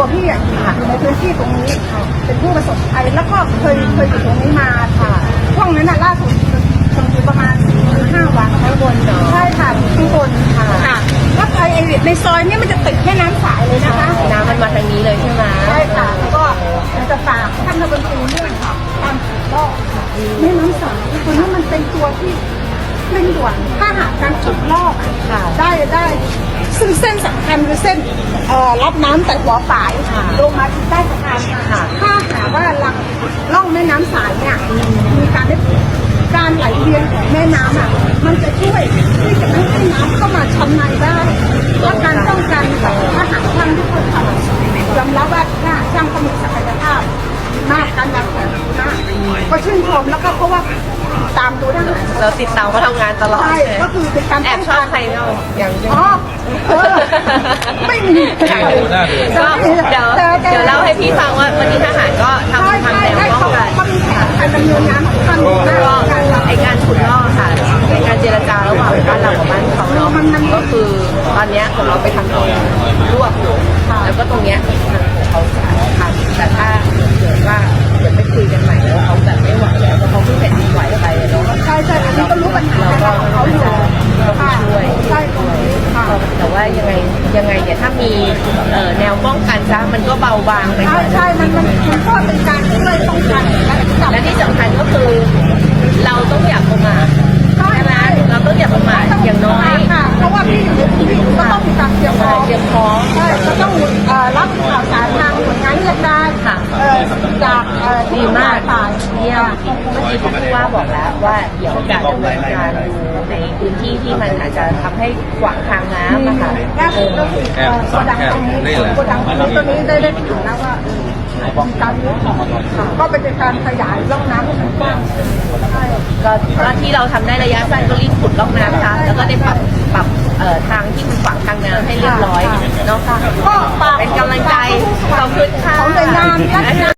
ตัวพี่อะอยู่ในพื้นที่ตรงนี้ เป็นผู้ประสบภัยแล้วก็เคยเคยอยู่ตรงนี้มาค่ะช่วงนั้นน่ะล่าสุดอยู่ประมาณห้าวันข้างบนใช่ค่ะข้างบนค่ะค่ะก็ไปไอ้ในซอยเนี้มันจะติดแค่น้ำสายเลยนะคะน้ำมันมาทางนี้เลยใช่ไหมใช่ค่ะแล้วก็มันจะฝากท่านรัฐมนตรีด้วยค่ะตามรอบแม่น้ำสายตัวนี้มันเป็นตัวที่ เร่งด่วนถ้าหากการขุดลอกอะได้ได้ซึ่งเส้นสำคัญคือเส้นเอ่อรับน้ำแต่หัวฝายลงมาถึงใต้สะพานถ้าหากว่าลังล่องแม่น้ำสายเนี่ยมีการได้การไหลเวียนของแม่น้ำอะมันจะช่วยที่จะไม่ให้น้ำเข้ามาชั้นในได้ มากการวางแผนมากก็ชื่นชมแล้วก็เพราะว่าตามดูได้เราติดตามเขาทำงานตลอดใช่ก็คือเป็นการแอบชอบใครเนาะอย่างอ๋อเออไม่มีก็เดี๋ยวเดี๋ยวเล่าให้พี่ฟังว่าวันนี้ทหารก็ทำใช่ทำใช่แนวใช่ป้องเขากันเขามีแผนการดำเนินงานของท่านแล้วก็การวางไอการขุดลอกค่ะในการเจรจาระหว่างบ้านเรากับบ้านเขาเนาะก็คือตอนเนี้ยของเราไปทำตรงรวบอยู่แล้วก็ตรงเนี้ย ซะมันก็เบาบางไปหใช่น่อยใช่มันมันมันก็เป็นการช่วยป้องกันและจับและที่สำคัญ เยี่ยมเมื่อกี้ท่านผู้ว่าบอกแล้วว่าเดี๋ยวจะดำเนินการดูในพื้นที่ที่มันอาจจะทำให้ขวางทางน้ำอะค่ะล่าสุดก็คือเอ่อโกดังตรงนี้โกดังตรงนี้ตัวนี้ได้ได้ข่าวแล้วว่าเออมีการรื้อถอนก็เป็นการขยายร่องน้ำให้มันกว้างขึ้นใช่ก็ก็ที่เราทำได้ระยะสั้นก็รีบขุดร่องน้ำค่ะแล้วก็ได้ปรับปรับเอ่อทางที่มันขวางทางน้ำให้เรียบร้อยเนาะก็ฝากเป็นกำลังใจขอบคุณค่ะ ของหน่วยงานราชการ